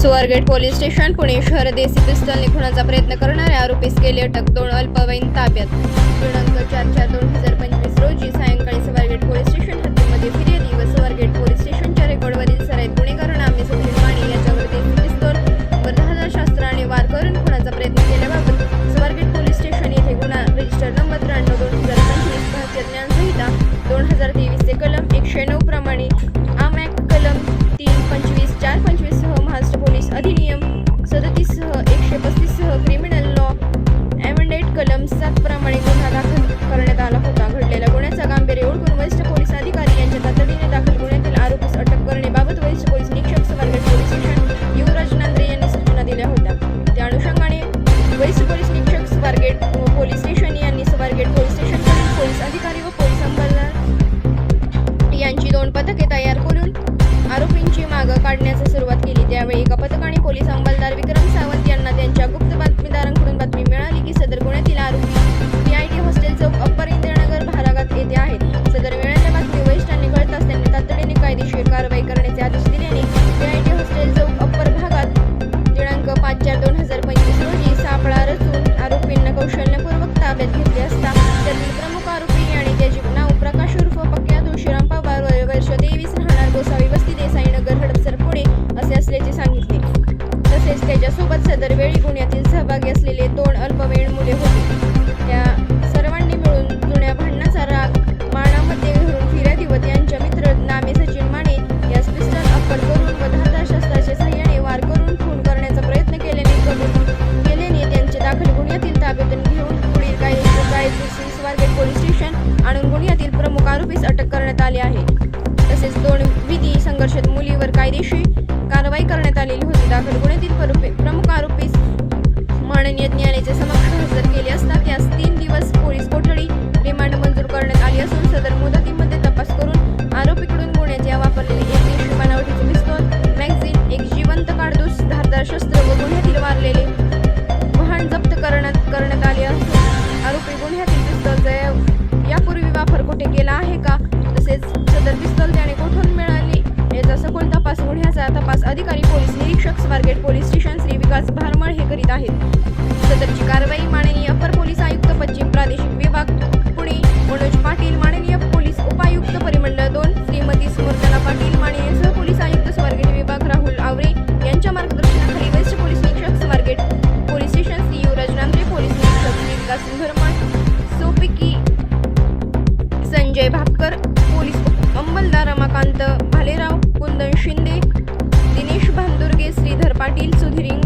सुवरगेट police station Pune शहर देसी पिस्तल निखुणाचा प्रयत्न करणाऱ्या आरोपीस केली अटक दोन अल्पवयीन ताब्यात. दिनांक चार चार दोन हजार पंचवीस सुरुवात केली त्यावेळी एका पोलीस अंमलदार विक्रम त्याच्यासोबत सदर वेळी गुन्ह्यातील सहभागी असलेले दोन अल्पवयीन मुले होते. त्या सर्वांनी मिळून जुन्या भांडणाचा राग मानामध्ये घरून फिर्यादी यांच्या मित्र नामे सचिन माने यास पिस्टल अप्पर करून व धारदार शस्त्राच्या सहाय्याने वार करून खून करण्याचा प्रयत्न केल्याने करून केल्याने त्यांचे दाखल गुन्ह्यातील ताब्यातून घेऊन पुढील कायदेशीर स्वारगेट पोलीस स्टेशन आणून गुन्ह्यातील प्रमुख आरोपीस अटक करण्यात आली आहे. तसेच दोन विधी संघर्षात मुलीवर कायदेशीर कारवाई करण्यात आलेली होती. दाखल गुन्ह्यातील प्रमुख माननीय न्यायालयाचे समक्ष हजर केले असता त्यास तीन दिवस पोलीस कोठडी रिमांड मंजूर करण्यात आली असून सदर मुदतीमध्ये तपास करून आरोपीकडून गुन्ह्याच्या वापरलेली एक देशी बनावटीचे पिस्तूल मॅगझिन एक जिवंत काडतूस धारदार शस्त्र व गुन्ह्यातील वारलेले वाहन जप्त करण्यात करण्यात आले असून आरोपी गुन्ह्यातील पिस्तूल यापूर्वी वापर कुठे केला आहे का? तसेच सदर पिस्तोल त्याने कुठून मिळाली? याचा सखोल तपास गुन्ह्याचा तपास अधिकारी पोलीस निरीक्षक स्वारगेट भालेराव कुंदन शिंदे दिनेश भांदुर्गे श्रीधर पाटील सुधीर